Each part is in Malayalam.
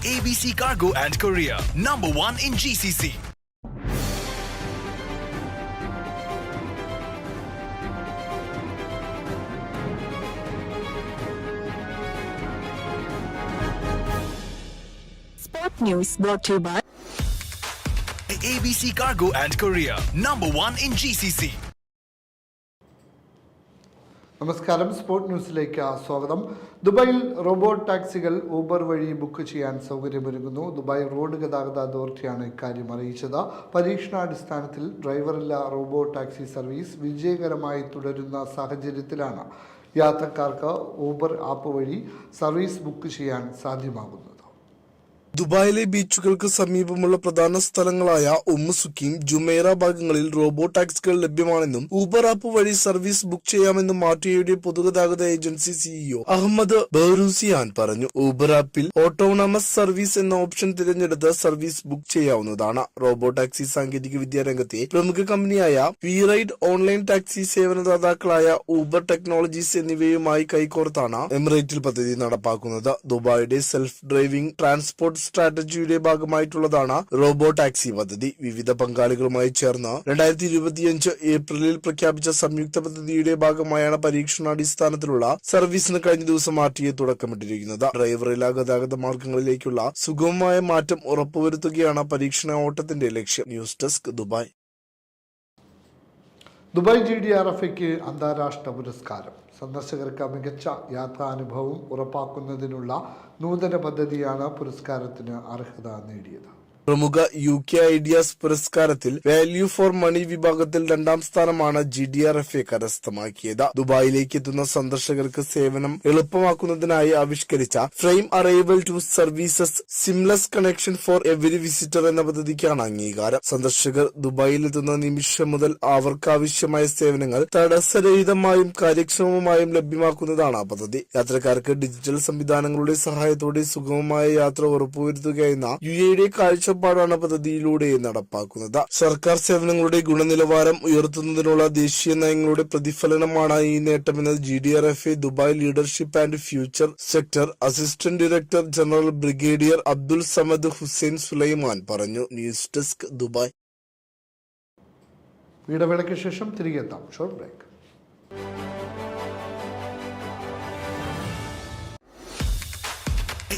ABC Cargo and Korea, number one in GCC. Sport News brought to you by ABC Cargo and Korea, number one in GCC. നമസ്കാരം. സ്പോർട് ന്യൂസിലേക്ക് സ്വാഗതം. ദുബായിൽ റോബോട്ട് ടാക്സികൾ ഊബർ വഴി ബുക്ക് ചെയ്യാൻ സൗകര്യമൊരുങ്ങുന്നു. ദുബായ് റോഡ് ഗതാഗത അതോറിറ്റിയാണ് ഇക്കാര്യം അറിയിച്ചത്. പരീക്ഷണാടിസ്ഥാനത്തിൽ ഡ്രൈവറില്ല റോബോട്ട് ടാക്സി സർവീസ് വിജയകരമായി തുടരുന്ന സാഹചര്യത്തിലാണ് യാത്രക്കാർക്ക് ഊബർ ആപ്പ് വഴി സർവീസ് ബുക്ക് ചെയ്യാൻ സാധ്യമാകുന്നത്. ദുബായിലെ ബീച്ചുകൾക്ക് സമീപമുള്ള പ്രധാന സ്ഥലങ്ങളായ ഉമ്മുസുക്കിയും ജുമേറ ഭാഗങ്ങളിൽ റോബോ ടാക്സികൾ ലഭ്യമാണെന്നും ഊബർ ആപ്പ് വഴി സർവീസ് ബുക്ക് ചെയ്യാമെന്നും മാറ്റിയയുടെ പൊതുഗതാഗത ഏജൻസി സിഇഒ അഹമ്മദ് ബഹ്റൂസിയാൻ പറഞ്ഞു. ഊബർ ആപ്പിൽ ഓട്ടോണമസ് സർവീസ് എന്ന ഓപ്ഷൻ തിരഞ്ഞെടുത്ത് സർവീസ് ബുക്ക് ചെയ്യാവുന്നതാണ്. റോബോ ടാക്സി സാങ്കേതിക വിദ്യാ രംഗത്തെ പ്രമുഖ കമ്പനിയായ വി റൈഡ് ഓൺലൈൻ ടാക്സി സേവനദാതാക്കളായ ഊബർ ടെക്നോളജീസ് എന്നിവയുമായി കൈകോർത്താണ് എമിറേറ്റിൽ പദ്ധതി നടപ്പാക്കുന്നത്. ദുബായിയുടെ സെൽഫ് ഡ്രൈവിംഗ് ട്രാൻസ്പോർട്ട് സ്ട്രാറ്റജിയുടെ ഭാഗമായിട്ടുള്ളതാണ് റോബോ ടാക്സി പദ്ധതി. വിവിധ പങ്കാളികളുമായി ചേർന്ന് രണ്ടായിരത്തി ഇരുപത്തിയഞ്ച് ഏപ്രിലിൽ പ്രഖ്യാപിച്ച സംയുക്ത പദ്ധതിയുടെ ഭാഗമായാണ് പരീക്ഷണാടിസ്ഥാനത്തിലുള്ള സർവീസിന് കഴിഞ്ഞ ദിവസം ആർട്ടിയെ തുടക്കമിട്ടിരിക്കുന്നത്. ഡ്രൈവറില്ല ഗതാഗത മാർഗങ്ങളിലേക്കുള്ള സുഗമമായ മാറ്റം ഉറപ്പുവരുത്തുകയാണ് പരീക്ഷണ ഓട്ടത്തിന്റെ ലക്ഷ്യം. News desk Dubai. Dubai G D R F അന്താരാഷ്ട്ര പുരസ്കാരം. സന്ദർശകർക്ക് മികച്ച യാത്രാനുഭവം ഉറപ്പാക്കുന്നതിനുള്ള നൂതന പദ്ധതിയാണ് പുരസ്കാരത്തിന് അർഹത നേടിയത്. പ്രമുഖ യു കെ ഐഡിയാസ് പുരസ്കാരത്തിൽ വാല്യൂ ഫോർ മണി വിഭാഗത്തിൽ രണ്ടാം സ്ഥാനമാണ് G D R F A കരസ്ഥമാക്കിയത്. ദുബായിലേക്ക് എത്തുന്ന സന്ദർശകർക്ക് സേവനം എളുപ്പമാക്കുന്നതിനായി ആവിഷ്കരിച്ച frame arrival to services seamless connection for every visitor എന്ന പദ്ധതിക്കാണ് അംഗീകാരം. സന്ദർശകർ ദുബായിൽ എത്തുന്ന നിമിഷം മുതൽ അവർക്ക് ആവശ്യമായ സേവനങ്ങൾ തടസ്സരഹിതമായും കാര്യക്ഷമമായും ലഭ്യമാക്കുന്നതാണ് ആ പദ്ധതി. യാത്രക്കാർക്ക് ഡിജിറ്റൽ സംവിധാനങ്ങളുടെ സഹായത്തോടെ സുഗമമായ യാത്ര ഉറപ്പുവരുത്തുക എന്ന യു എയുടെ കാഴ്ചപ്പാടാണ് പദ്ധതിയിലൂടെ നടപ്പാക്കുന്നത്. സർക്കാർ സേവനങ്ങളുടെ ഗുണനിലവാരം ഉയർത്തുന്നതിനുള്ള ദേശീയ നയങ്ങളുടെ പ്രതിഫലനമാണ് ഈ നേട്ടമെന്ന് G D R F A Dubai leadership and future sector assistant director general brigadier Abdul Samad Hussain Sulaiman പറഞ്ഞു. News desk Dubai. ഇടവേളയ്ക്ക് ശേഷം തിരികെ എത്താം. Short break.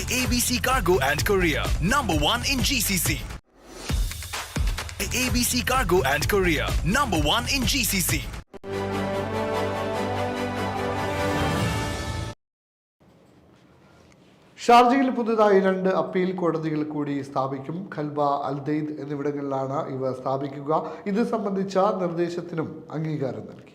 ABC Cargo and Korea, number one in GCC. ABC Cargo and Korea, number one in GCC. ഷാർജയിൽ പുതുതായി രണ്ട് അപ്പീൽ കോടതികൾ കൂടി സ്ഥാപിക്കും ഖൽബ അൽദെയ്ദ് എന്നിവിടങ്ങളിലാണ് ഇവ സ്ഥാപിക്കുക ഇത് സംബന്ധിച്ച നിർദ്ദേശത്തിനും അംഗീകാരം നൽകി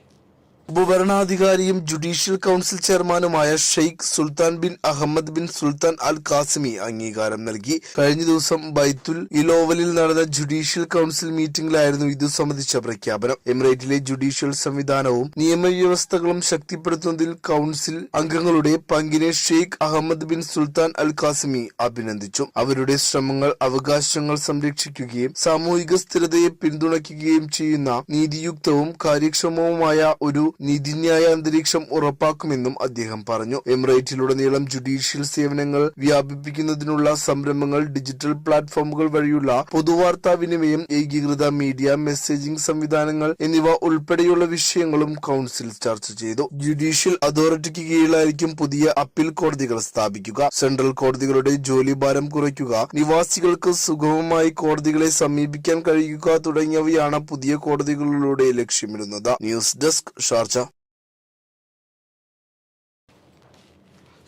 ഉപഭരണാധികാരിയും ജുഡീഷ്യൽ കൗൺസിൽ ചെയർമാനുമായ Sheikh Sultan bin Ahmed bin Sultan Al Qasimi അംഗീകാരം നൽകി. കഴിഞ്ഞ ദിവസം ബൈത്തുൽ ഇലോവലിൽ നടന്ന ജുഡീഷ്യൽ കൗൺസിൽ മീറ്റിംഗിലായിരുന്നു ഇതു സംബന്ധിച്ച പ്രഖ്യാപനം. എമിറേറ്റിലെ ജുഡീഷ്യൽ സംവിധാനവും നിയമവ്യവസ്ഥകളും ശക്തിപ്പെടുത്തുന്നതിൽ കൗൺസിൽ അംഗങ്ങളുടെ പങ്കിനെ Sheikh Ahmed bin Sultan Al Qasimi അഭിനന്ദിച്ചു. അവരുടെ ശ്രമങ്ങൾ അവകാശങ്ങൾ സംരക്ഷിക്കുകയും സാമൂഹിക സ്ഥിരതയെ പിന്തുണയ്ക്കുകയും ചെയ്യുന്ന നീതിയുക്തവും കാര്യക്ഷമവുമായ ഒരു നീതിന്യായ അന്തരീക്ഷം ഉറപ്പാക്കുമെന്നും അദ്ദേഹം പറഞ്ഞു. എമിറേറ്റിലുടനീളം ജുഡീഷ്യൽ സേവനങ്ങൾ വ്യാപിപ്പിക്കുന്നതിനുള്ള സംരംഭങ്ങൾ ഡിജിറ്റൽ പ്ലാറ്റ്ഫോമുകൾ വഴിയുള്ള പൊതുവാർത്താ വിനിമയം ഏകീകൃത മീഡിയ മെസ്സേജിംഗ് സംവിധാനങ്ങൾ എന്നിവ ഉൾപ്പെടെയുള്ള വിഷയങ്ങളും കൌൺസിൽ ചർച്ച ചെയ്തു. ജുഡീഷ്യൽ അതോറിറ്റിക്ക് കീഴിലായിരിക്കും പുതിയ അപ്പീൽ കോടതികൾ സ്ഥാപിക്കുക. സെൻട്രൽ കോടതികളുടെ ജോലിഭാരം കുറയ്ക്കുക നിവാസികൾക്ക് സുഗമമായി കോടതികളെ സമീപിക്കാൻ കഴിയുക തുടങ്ങിയവയാണ് പുതിയ കോടതികളിലൂടെ ലക്ഷ്യമിടുന്നത്. News desk Sharjah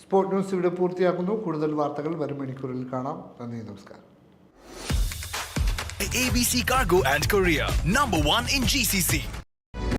sport news ഇവിടെ പൂർത്തിയാക്കുന്നു. കൂടുതൽ വാർത്തകൾ വരും മണിക്കൂറിൽ കാണാം. നന്ദി നമസ്കാരം. ABC Cargo and Korea, number one in GCC.